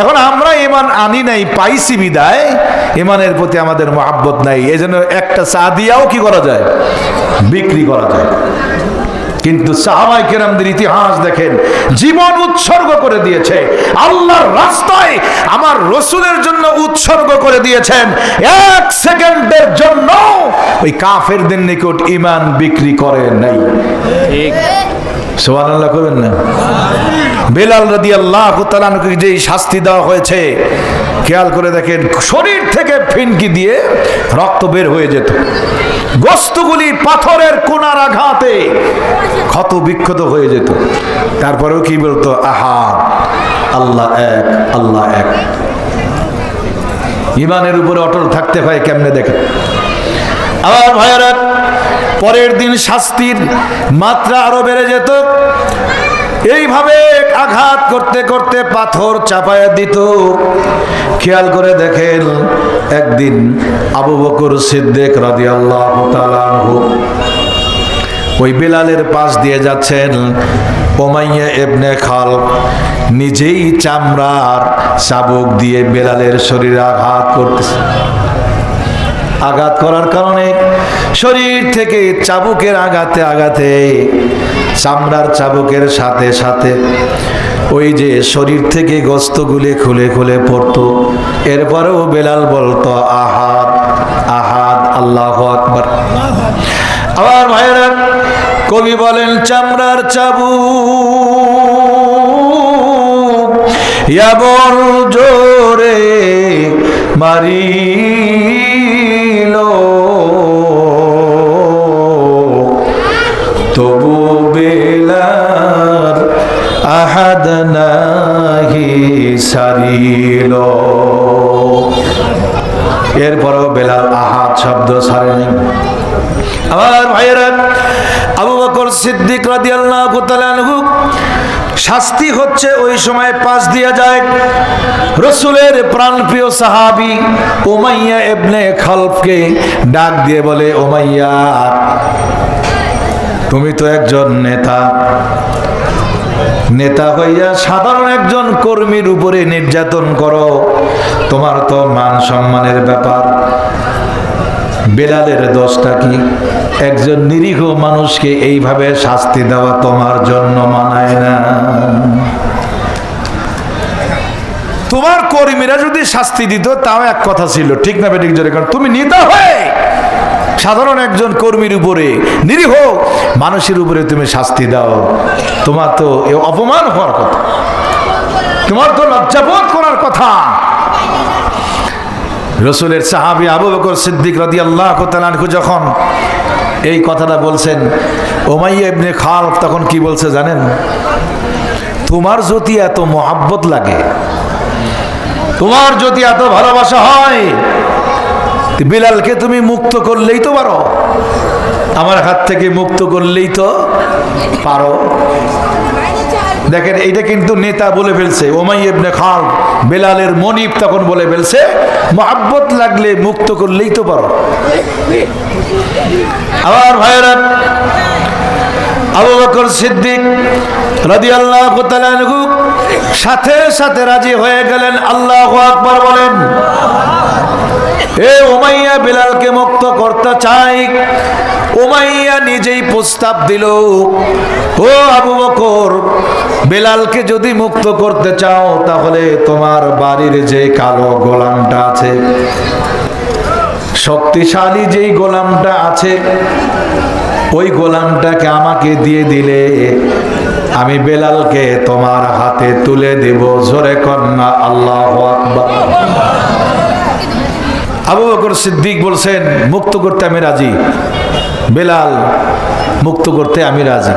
এখন আমরা ইমান আনি নাই পাইছি বিদায়। ইমানের প্রতি আমাদের মহাব্বত নাই। এই জন্য একটা চা দিয়াও কি করা যায়? বিক্রি করা যায়। কিন্তু সাহাবাই কেরামদের ইতিহাস দেখেন জীবন উৎসর্গ করে দিয়েছে। আল্লাহর রাস্তায় আমার রসুলের জন্য উৎসর্গ করে দিয়েছেন। এক সেকেন্ডের জন্য ওই কাফেরদের নিকট ইমান বিক্রি করে নাই। সোহান আল্লাহ করবেন না? বেলাল রাদি আল্লাহ তালানকে যে শাস্তি দেওয়া হয়েছে, খেয়াল করে দেখেন, শরীর থেকে ফিনকি দিয়ে রক্ত বের হয়ে যেত। গোস্তগুলি পাথরের কোনার আঘাতে ক্ষত বিক্ষত হয়ে যেত। তারপরেও কি বলতো? আহা, আল্লাহ এক আল্লাহ এক। ইমানের উপরে অটল থাকতে হয় কেমনে দেখেন? আবার ভাইয়েরা, পরের দিন শাস্তির মাত্রা আরও বেড়ে যেত। এইভাবে আঘাত করতে করতে পাথর চাপায়া দিত। খেয়াল করে দেখেন, একদিন আবু বকর সিদ্দিক তাআলা আনহু ওই বেলালের পাশ দিয়ে যাচ্ছেন। ওমাইয়া এবনে খাল নিজেই চামড়ার চাবুক দিয়ে বেলালের শরীরে আঘাত করতেছে। আঘাত করার কারণে শরীর থেকে চাবুকের আঘাতে আঘাতে, চামড়ার চাবুকের সাথে সাথে ওই যে শরীর থেকে গোস্তগুলি খুলে খুলে পড়তো। এরপরেও বেলাল বলতো, আহাদ আহাদ, আল্লাহ আকবার। আবার ভাইরা কবি বলেন, চামড়ার চাবু বল জোরে মারিল আহাদ নাহি সারিল। এরপরও বেলাল আহাদ শব্দ ছাড়েনি। আমার ভাইয়েরা, আবু বকর সিদ্দিক রাদিয়াল্লাহু তাআলা শাস্তি হচ্ছে ওই সময় পাশ দিয়া যায় রসুলের প্রাণপ্রিয় সাহাবি ওমাইয়া এবনে খালফকে ডাক দিয়ে বলে ওমাইয়া তুমি তো একজন নেতা। নেতা হইয়া সাধারণ একজন কর্মীর উপরে নির্যাতন করো। তোমার তো মান সম্মানের ব্যাপার। বেলালের দোষটা কি? একজন নিরীহ মানুষকে এইভাবে শাস্তি দেওয়া তোমার জন্য মানায় না। তোমার কর্মীরা যদি শাস্তি দিত, তাও এক কথা ছিল, ঠিক না বেঠিক জোরে কারণ তুমি নেতা হয়ে সাধারণ একজন কর্মীর উপরে, নিরীহ মানুষের উপরে তুমি শাস্তি দাও। তোমার তো অপমান হওয়ার কথা। তোমার তো লজ্জাবোধ করার কথা। রসুলের সাহাবি আবু বকর সিদ্দিক রদি আল্লাহ যখন এই কথাটা বলছেন ওমাইয়া ইবনে খাল তখন কি বলছে জানেন? তোমার যদি এত মহাব্বত লাগে, তোমার যদি এত ভালোবাসা হয় বিলালকে তুমি মুক্ত করলেই তো পারো। আমার হাত থেকে মুক্ত করলেই তো পারো। দেখেন, এইটা কিন্তু নেতা বলে ফেলছে। ওমাই ইবনে খাল বেলালের মনিব তখন বলে ফেলছে, মহাব্বত লাগলে মুক্ত করলেই তো পারো। আবার ভাইরা আবু বকর সিদ্দিক রাদিয়াল্লাহু তাআলা সাথে সাথে রাজি হয়ে গেলেন, আল্লাহু আকবার বলেন, এ বিলালকে মুক্ত করতে চাই। নিজেই প্রস্তাব দিল, ও আবু বকর যদি মুক্ত করতে চাও, তাহলে তোমার বাড়ির যে কালো গোলামটা আছে, শক্তিশালী যেই গোলামটা আছে, ওই গোলামটাকে আমাকে দিয়ে দিলে আমি বেলালকে তোমার হাতে তুলে দেব, জোরে কন্যা, আল্লাহ আবু বকর সিদ্দিক বলছেন, মুক্ত করতে আমি রাজি। বেলাল, মুক্ত করতে আমি রাজি।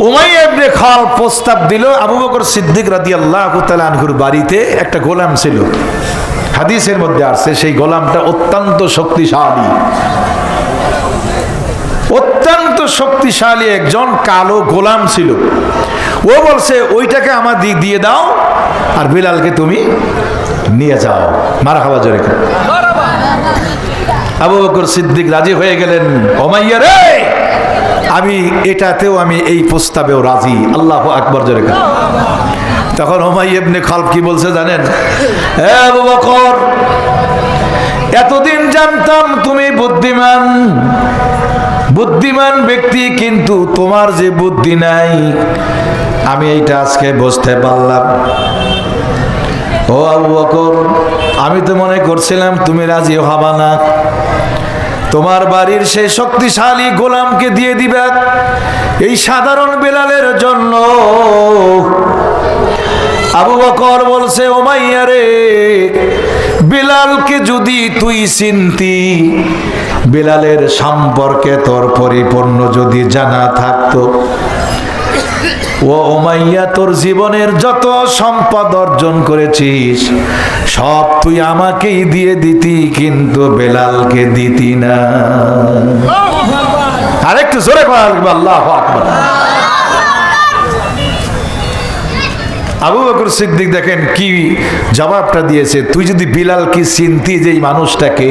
উমাই এবনে খাল প্রস্তাব দিল, আবু বকর সিদ্দিক রাদি আল্লাহ আনহুর বাড়িতে একটা গোলাম ছিল। হাদিসের মধ্যে আসছে, সেই গোলামটা অত্যন্ত শক্তিশালী। অত্যন্ত শক্তিশালী একজন কালো গোলাম ছিল। ও বলছে, ওইটাকে আমার দিয়ে দাও আর বিলালকে তুমি নিয়ে যাও। মারা খাওয়া জোরে আবু বকর সিদ্দিক রাজি হয়ে গেলেন। ওমাইয়া রে, আমি এটাতেও আমি এই প্রস্তাবেও রাজি। আল্লাহ আকবর জোরে তখন ওমাই এমনি খলফ কি বলছে জানেন? আবু বকর, এতদিন জানতাম তুমি বুদ্ধিমান। বুদ্ধিমান ব্যক্তি কিন্তু তোমার যে বুদ্ধি নাই, আমি এইটা আজকে বুঝতে পারলাম। ও আবু বকর, আমি তো মনে করছিলাম তুমি রাজি হবা না। তোমার বাড়ির সেই শক্তিশালী গোলামকে দিয়ে দিবে এই সাধারণ বেলালের জন্য। আবু বকর বলছে ওমাইয়া রে, বিলালকে যদি তুই চিনতি বিলালের সম্পর্কে তোর পরিপূর্ণ যদি জানা থাকতো। ও ওমাইয়া তোর জীবনের যত সম্পদ অর্জন করেছিস, সব তুই আমাকেই দিয়ে দিতি, কিন্তু বেলালকে দিতি না। আরেকটু জোরে আল্লাহ আবু বকর সিদ্দিক দেখেন কি জবাবটা দিয়েছে। তুই যদি বিলাল কি চিনতি যে এই মানুষটাকে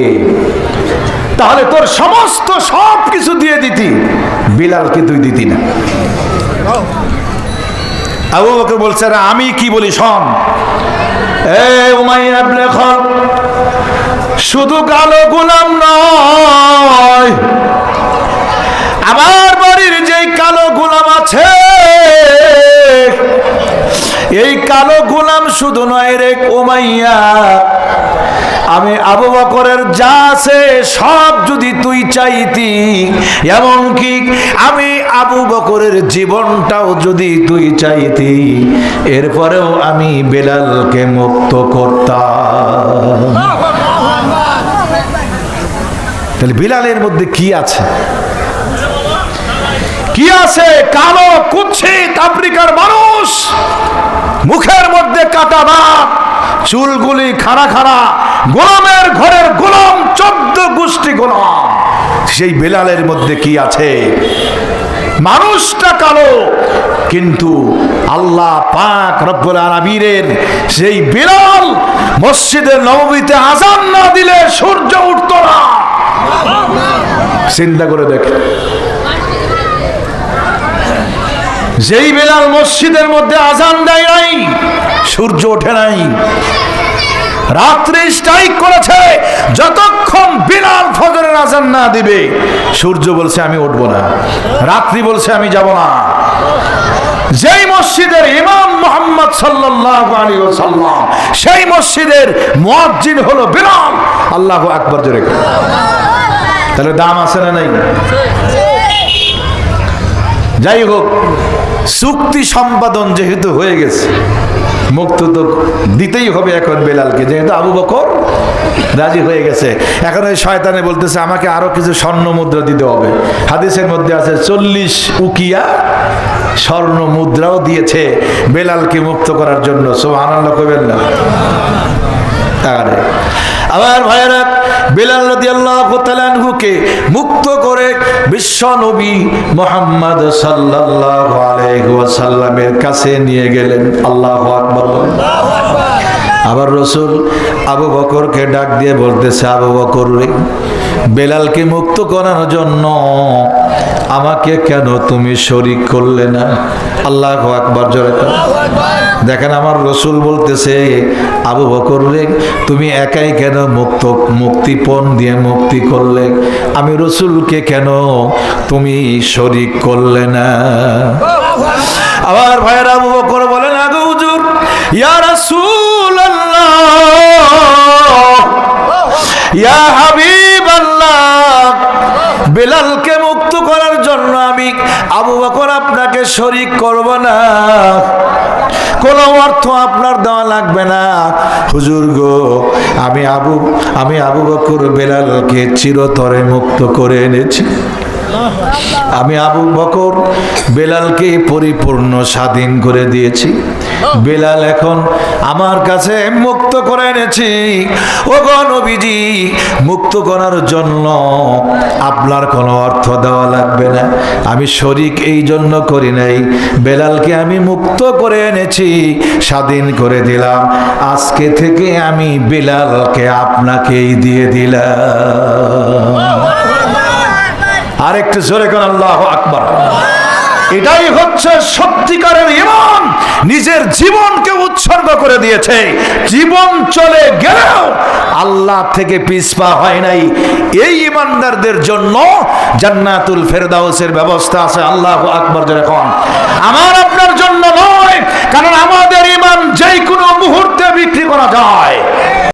তাহলে তোর সমস্ত সব কিছু দিয়ে দিতি। বিলালকে তুই দিতি না। আবু বকর বলছে "আরে আমি কি বলি শোন। এ উমাইয়া ইবনে খলফ শুধু কালো গোলাম নয়, আমার বাড়ির যেই কালো গোলাম আছে, এই কালো গোলাম শুধু নয় রে উমাইয়া। আমি আবু বকরের যা আছে সব যদি তুই চাইতি, এমনকি আমি আবু বকরের জীবনটাও যদি তুই চাইতি, এরপরেও আমি বেলালকে মুক্ত করতাম। তাহলে বিলালের মধ্যে কি আছে? কি আছে? কালো কুচ্ছিত আফ্রিকার মানুষ। মুখের মধ্যে কাটা দাঁত চুলগুলি খাড়া খাড়া, গোলামের ঘরের গোলাম, চোদ্দ গোষ্ঠী গোলাম। সেই বেলালের মধ্যে কি আছে? মানুষটা কালো, কিন্তু আল্লাহ পাক রব্বুল আলামিনের সেই বিড়াল মসজিদের নবমীতে আজান না দিলে সূর্য উঠতো না। চিন্তা করে দেখ। যেই বেলাল মসজিদের মধ্যে আজান দেয় নাই, সূর্য ওঠে নাই। রাত্রে স্ট্রাইক করেছে, যতক্ষণ বিলাল ফজরের আজান না দিবে, সূর্য বলছে, আমি উঠবো না। রাত্রি বলছে, আমি যাব না। যেই মসজিদের ইমাম মোহাম্মদ ওয়াসাল্লাম, সেই মসজিদের মুয়াজ্জিন হলো বিলাল। আল্লাহু আকবার জোরে। তাহলে দাম আছে না নাই? যাই হোক, চুক্তি সম্পাদন যেহেতু হয়ে গেছে, মুক্ত তো দিতেই হবে এখন বেলালকে, যেহেতু আবু বকর রাজি হয়ে গেছে। এখন ওই শয়তানে বলতেছে, আমাকে আরও কিছু স্বর্ণ মুদ্রা দিতে হবে। হাদিসের মধ্যে আছে, চল্লিশ উকিয়া স্বর্ণ মুদ্রাও দিয়েছে বেলালকে মুক্ত করার জন্য। সো আনন্দ করবেন না আবার ভাইয়েরা, বেলাল তাআলা আনহুকে মুক্ত করে বিশ্ব নবী মোহাম্মদ সাল্লাল্লাহু আলাইহি কাছে নিয়ে গেলেন। আল্লাহ আবার রসুল আবু বকরকে ডাক দিয়ে বলতেছে, আবু বকর বেলালকে মুক্ত করার জন্য আমাকে কেন তুমি শরিক করলে না? আল্লাহ আকবার জোরে। দেখেন আমার রসুল বলতেছে আবু বকর রে তুমি একাই কেন মুক্ত মুক্তিপণ দিয়ে মুক্তি করলে? আমি রসুলকে কেন তুমি শরিক করলে না? আবার ভাইয়ের আবু বকর বলেন আগে হুজুর ইয়া রাসূলুল্লাহ দেওয়া লাগবে না। হুজুর গো, আমি আবু আমি আবু বকর বেলালকে চিরতরে মুক্ত করে এনেছি। আমি আবু বকর বেলালকে পরিপূর্ণ স্বাধীন করে দিয়েছি। বেলাল এখন আমার কাছে মুক্ত করে এনেছি। ও নবীজি মুক্ত করার জন্য আপনার কোনো অর্থ দেওয়া লাগবে না। আমি শরিক এই জন্য করি নাই। বেলালকে আমি মুক্ত করে এনেছি স্বাধীন করে দিলাম। আজকে থেকে আমি বেলালকে আপনাকেই দিয়ে দিলাম। আরেকটু জোরে কর আল্লাহ আকবার। এটাই হচ্ছে সত্যিকারের ইমান নিজের জীবনকে উৎসর্গ করে দিয়েছে। জীবন চলে গেলেও আল্লাহ থেকে পিছপা হয় নাই। এই ইমানদারদের জন্য জান্নাতুল ফেরদাউসের ব্যবস্থা আছে। আল্লাহ আকবর যখন আমার আপনার জন্য নয়, কারণ আমাদের ইমান যে কোনো মুহূর্তে বিক্রি করা যায়।